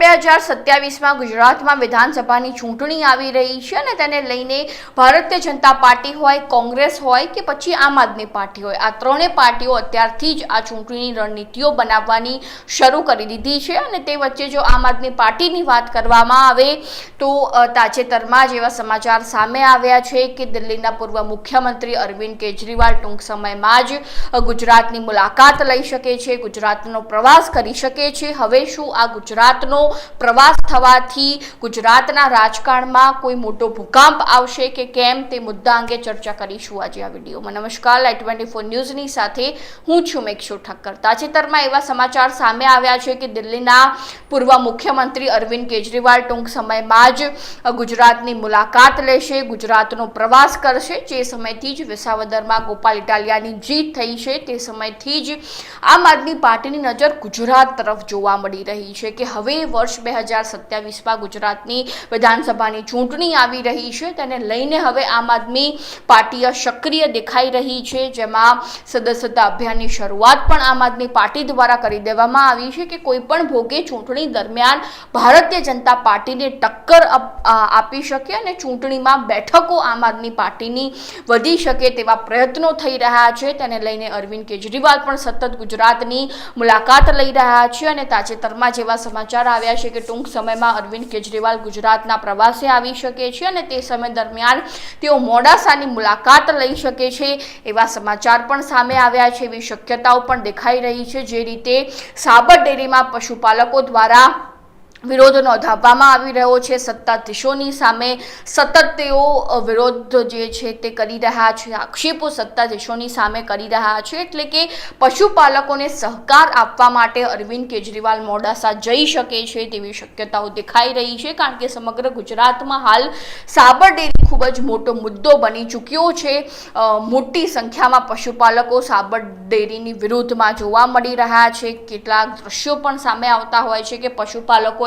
બે હજાર સત્યાવીસમાં ગુજરાતમાં વિધાનસભાની ચૂંટણી આવી રહી છે અને તેને લઈને ભારતીય જનતા પાર્ટી હોય, કોંગ્રેસ હોય કે પછી આમ આદમી પાર્ટી હોય, આ ત્રણેય પાર્ટીઓ અત્યારથી જ આ ચૂંટણીની રણનીતિઓ બનાવવાની શરૂ કરી દીધી છે અને તે વચ્ચે જો આમ આદમી પાર્ટીની વાત કરવામાં આવે તો તાજેતરમાં જ એવા સમાચાર સામે આવ્યા છે કે દિલ્હીના પૂર્વ મુખ્યમંત્રી અરવિંદ કેજરીવાલ ટૂંક સમયમાં જ ગુજરાતની મુલાકાત લઈ શકે છે, ગુજરાતનો પ્રવાસ કરી શકે છે. હવે શું આ ગુજરાતનો પ્રવાસ થવાથી ગુજરાતના રાજકારણમાં કોઈ મોટો ભૂકંપ આવશે કે કેમ તે મુદ્દા અંગે ચર્ચા કરીશું આજે આ વિડીયોમાં. નમસ્કાર લાઈ ટ્વેન્ટી ફોર ન્યૂઝની સાથે હું છું મેક્ષુ ઠક્કર. તાજેતરમાં એવા સમાચાર સામે આવ્યા છે કે દિલ્હીના પૂર્વ મુખ્યમંત્રી અરવિંદ કેજરીવાલ ટૂંક સમયમાં જ ગુજરાતની મુલાકાત લેશે, ગુજરાતનો પ્રવાસ કરશે. જે સમયથી જ વિસાવદરમાં ગોપાલ ઇટાલિયાની જીત થઈ છે, તે સમયથી જ આમ આદમી પાર્ટીની નજર ગુજરાત તરફ જોવા મળી રહી છે કે હવે વર્ષ બે હજાર સત્યાવીસમાં ગુજરાતની વિધાનસભાની ચૂંટણી આવી રહી છે. તેને લઈને હવે આમ આદમી પાર્ટી સક્રિય દેખાઈ રહી છે. જેમાં સદસ્યતા અભિયાનની શરૂઆત પણ આમ આદમી પાર્ટી દ્વારા કરી દેવામાં આવી છે કે કોઈ પણ ભોગે ચૂંટણી દરમિયાન ભારતીય જનતા પાર્ટીને ટક્કર આપી શકે અને ચૂંટણીમાં બેઠકો આમ આદમી પાર્ટીની વધી શકે તેવા પ્રયત્નો થઈ રહ્યા છે. તેને લઈને અરવિંદ કેજરીવાલ પણ સતત ગુજરાતની મુલાકાત લઈ રહ્યા છે અને તાજેતરમાં જેવા સમાચાર આવ્યા છે કે ટૂંક સમયમાં અરવિંદ કેજરીવાલ ગુજરાતના પ્રવાસે આવી શકે છે અને તે સમય દરમિયાન તેઓ મોડાસાની મુલાકાત લઈ શકે છે. એવા સમાચાર પણ સામે આવ્યા છે. એવી શક્યતાઓ પણ દેખાઈ રહી છે. જે રીતે સાબર ડેરીમાં પશુપાલકો દ્વારા વિરોધ નોંધાવવામાં આવી રહ્યો છે સત્તાધીશોની સામે. સતત તેઓ વિરોધ જે છે તે કરી રહ્યા છે. આક્ષેપો સત્તાધીશોની સામે કરી રહ્યા છે. એટલે કે પશુપાલકોને સહકાર આપવા માટે અરવિંદ કેજરીવાલ મોડાસા જઈ શકે છે તેવી શક્યતાઓ દેખાઈ રહી છે. કારણ કે સમગ્ર ગુજરાતમાં હાલ સાબર ડેરી ખૂબ જ મોટો મુદ્દો બની ચૂક્યો છે. મોટી સંખ્યામાં પશુપાલકો સાબર ડેરીની વિરુદ્ધમાં જોવા મળી રહ્યા છે. કેટલાક દ્રશ્યો પણ સામે આવતા હોય છે કે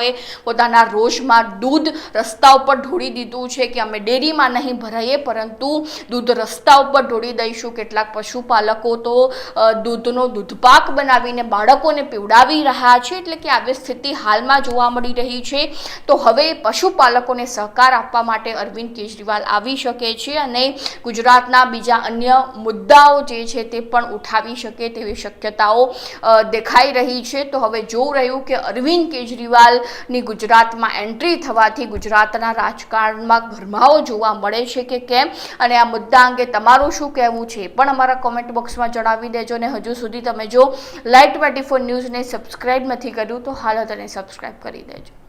પશુપાલકોએ પોતાના રોષમાં દૂધ રસ્તા ઉપર ઢોળી દીધું છે કે અમે ડેરીમાં નહીં ભરાઈએ, પરંતુ દૂધ રસ્તા ઉપર ઢોળી દઈશું. કેટલાક પશુપાલકો તો દૂધનો દૂધપાક બનાવીને બાળકોને પીવડાવી રહ્યા છે, એટલે કે આવી સ્થિતિ હાલમાં જોવા મળી રહી છે. તો હવે પશુપાલકોને સહકાર આપવા માટે અરવિંદ કેજરીવાલ આવી શકે છે અને ગુજરાતના બીજા અન્ય મુદ્દાઓ જે છે તે પણ ઉઠાવી શકે તેવી શક્યતાઓ દેખાઈ રહી છે. તો હવે જોવું રહ્યું કે અરવિંદ કેજરીવાલની ગુજરાતમાં એન્ટ્રી થવાથી ગુજરાતના રાજકારણમાં ગરમાવો જોવા મળે છે કે કેમ? અને આ મુદ્દા અંગે તમારું શું કહેવું છે પણ અમારા કોમેન્ટ બોક્સમાં જણાવી દેજો અને હજુ સુધી તમે જો લાઇટ ટ્વેન્ટી ફોર ન્યૂઝને સબસ્ક્રાઇબ નથી કર્યું તો હાલ તેને સબસ્ક્રાઇબ કરી દેજો.